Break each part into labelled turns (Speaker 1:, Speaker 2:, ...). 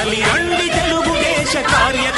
Speaker 1: కదలి రండి తెలుగుదేశ కార్యక్రమం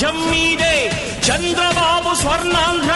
Speaker 1: రాజ్యం మీదే చంద్రబాబు స్వర్ణాంధ్ర